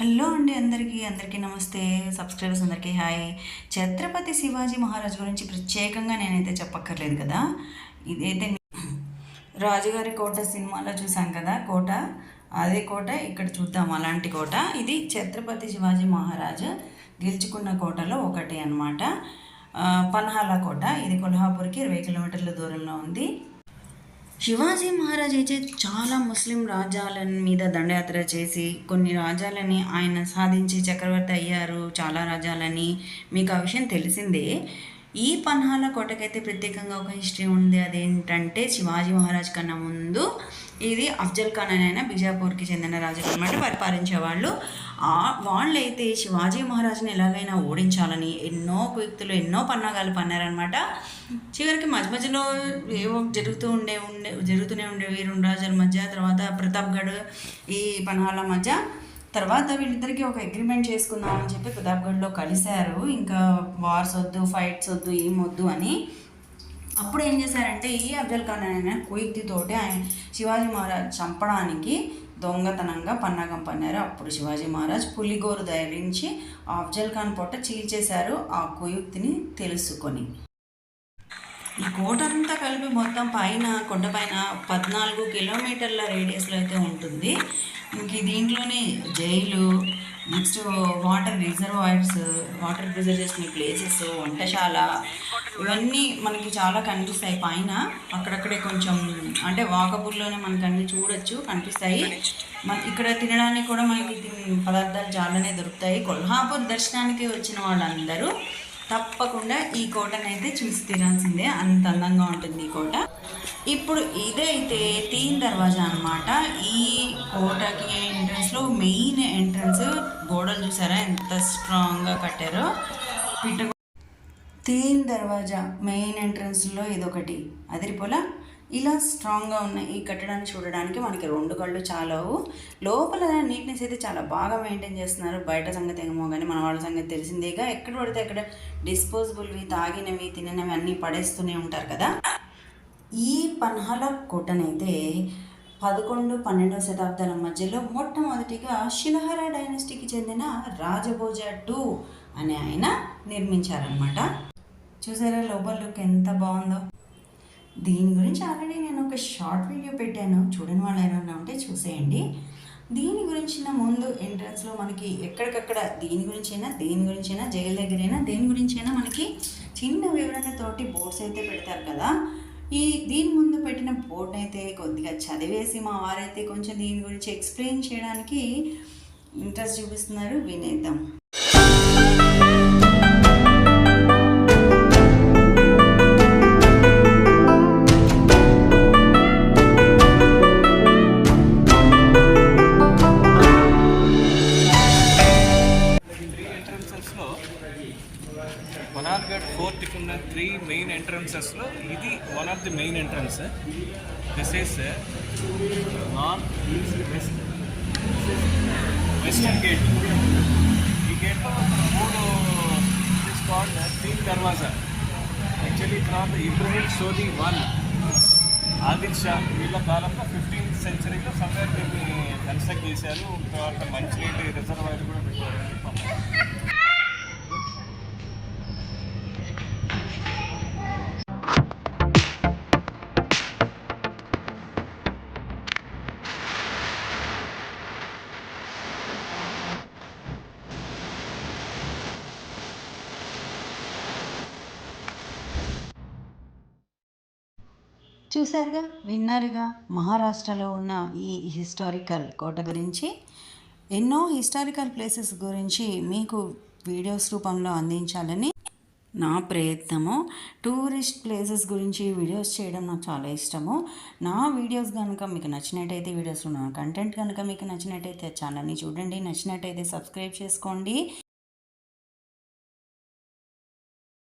Hello అండి అందరికీ అందరికీ నమస్తే. సబ్స్క్రైబర్స్ అందరికీ హాయ్. ఛత్రపతి శివాజీ మహారాజ్ గురించి ప్రత్యేకంగా నేనైతే చెప్పక్కర్లేదు కదా? ఇదైతే రాజుగారి కోట సినిమాలో చూసాం కదా? కోట? అదే కోట ఇక్కడ చూద్దాం అలాంటి కోట. ఇది ఛత్రపతి శివాజీ మహారాజ్ గెలుచుకున్న కోటలో ఒకటి అనమాట పన్హాల కోట. ఇది కొల్హాపూర్కి ఇరవై కిలోమీటర్ల దూరంలో ఉంది. శివాజీ మహారాజ్ అయితే చాలా ముస్లిం రాజ్యాల మీద దండయాత్ర చేసి కొన్ని రాజ్యాలని ఆయన సాధించి చక్రవర్తి అయ్యారు చాలా రాజ్యాలని మీకు ఆ విషయం తెలిసిందే. ఈ పన్హాల కోటకైతే ప్రత్యేకంగా ఒక హిస్టరీ ఉంది. అదేంటంటే శివాజీ మహారాజ్ కన్నా ముందు ఇది అఫ్జల్ ఖాన్ అని ఆయన బిజాపూర్కి చెందిన రాజు అనమాట పరిపాలించేవాళ్ళు. వాళ్ళైతే శివాజీ మహారాజుని ఎలాగైనా ఓడించాలని ఎన్నో వ్యక్తులు ఎన్నో పన్నాగాలు పన్నారనమాట చివరికి మధ్య మధ్యలో ఏవో జరుగుతూ ఉండే ఉండే జరుగుతూనే ఉండేవి రెండు రాజుల మధ్య తర్వాత ప్రతాప్గఢ్ ఈ పన్హాల మధ్య తర్వాత వీళ్ళిద్దరికీ ఒక అగ్రిమెంట్ చేసుకుందాం అని చెప్పి ప్రతాప్గఢ్లో కలిశారు. ఇంకా వార్స్ వద్దు ఫైట్స్ వద్దు ఏం వద్దు అని. అప్పుడు ఏం చేశారంటే ఈ అఫ్జల్ ఖాన్ అనే కుయుక్తితోటి ఆయన శివాజీ మహారాజ్ చంపడానికి దొంగతనంగా పన్నాగం పన్నారు. అప్పుడు శివాజీ మహారాజ్ పులిగోరు ధరించి అఫ్జల్ ఖాన్ పొట్ట చీల్చేశారు. ఆ కుయుక్తిని తెలుసుకొని. ఈ కోట అంతా కలిపి మొత్తం పైన కొండపైన పద్నాలుగు కిలోమీటర్ల రేడియస్లో అయితే ఉంటుంది. ఇంక దీంట్లోనే jail next water reservoirs water preserve చేసుకునే ప్లేసెస్ వంటశాల ఇవన్నీ మనకి చాలా కనిపిస్తాయి. పైన అక్కడక్కడే కొంచెం అంటే వాకబుల్లోనే మనకి అన్ని చూడొచ్చు కనిపిస్తాయి. మన ఇక్కడ తినడానికి కూడా మనకి పదార్థాలు చాలానే దొరుకుతాయి. కొల్హాపూర్ దర్శనానికి వచ్చిన వాళ్ళందరూ తప్పకుండా ఈ కోటనైతే చూసి తీరాల్సిందే అంత అందంగా ఉంటుంది ఈ కోట. ఇప్పుడు ఇదైతే తీన్ దర్వాజా అనమాట ఈ కోటకి ఎంట్రన్స్లో మెయిన్ ఎంట్రన్స్ గోడలు చూసారా? ఎంత స్ట్రాంగ్గా కట్టారో. పిట్ట తీన్ దర్వాజా మెయిన్ ఎంట్రన్స్లో ఇదొకటి. అదిరిపోలా? ఇలా స్ట్రాంగ్గా ఉన్న ఈ కట్టడాన్ని చూడడానికి మనకి రెండు కళ్ళు చాలవు. లోపల నీట్నెస్ అయితే చాలా బాగా మెయింటైన్ చేస్తున్నారు. బయట సంగతి ఏమో కానీ మన వాళ్ళ సంగతి తెలిసిందేగా ఎక్కడ పడితే అక్కడ డిస్పోజబుల్వి తాగినవి తిననవి అన్నీ పడేస్తూనే ఉంటారు కదా. ఈ పన్హాల కోటనైతే పదకొండు పన్నెండవ శతాబ్దాల మధ్యలో మొట్టమొదటిగా శిలహర డైనస్టీకి చెందిన రాజభోజ టూ అనే ఆయన నిర్మించారనమాట చూసారా లోపల లుక్ ఎంత బాగుందో? దీని గురించి ఆల్రెడీ నేను ఒక షార్ట్ వీడియో పెట్టాను. చూడని వాళ్ళు ఏమైనా ఉంటే చూసేయండి. దీని గురించిన ముందు ఎంట్రన్స్లో మనకి ఎక్కడికక్కడ దీని గురించైనా దేని గురించైనా జైలు దగ్గరైనా దేని గురించైనా మనకి చిన్న వివరణతోటి బోర్డ్స్ అయితే పెడతారు కదా. ఈ దీని ముందు పెట్టిన బోర్డు అయితే కొద్దిగా చదివేసి మా వారైతే కొంచెం దీని గురించి ఎక్స్ప్లెయిన్ చేయడానికి ఇంట్రెస్ట్ చూపిస్తున్నారు. వినేద్దాం. మనార్గఢ్ ఫోర్ట్కి ఉన్న త్రీ మెయిన్ ఎంట్రన్సెస్లో ఇది one of the main entrance this is north east west western gate ఈ గేట్లో మూడు స్పాట్ తీన్ దర్వాజా యాక్చువల్లీ తర్వాత ఇబ్రహీం సోది వన్ ఆదిల్ షా వీళ్ళ కాలంలో ఫిఫ్టీన్త్ సెంచరీలో సమ్వేర్ దీన్ని కన్స్ట్రక్ట్ చేశారు. తర్వాత మంచినీటి రిజర్వాయర్ కూడా పెట్టారు. చూశారుగా? విన్నారుగా? మహారాష్ట్రలో ఉన్న ఈ హిస్టారికల్ కోట గురించి. ఎన్నో హిస్టారికల్ ప్లేసెస్ గురించి మీకు వీడియోస్ రూపంలో అందించాలని నా ప్రయత్నము. టూరిస్ట్ ప్లేసెస్ గురించి వీడియోస్ చేయడం నాకు చాలా ఇష్టము. నా వీడియోస్ కనుక మీకు నచ్చినట్టయితే వీడియోస్ నా కంటెంట్ కనుక మీకు నచ్చినట్టయితే ఛానల్ని చూడండి. నచ్చినట్టయితే సబ్స్క్రైబ్ చేసుకోండి.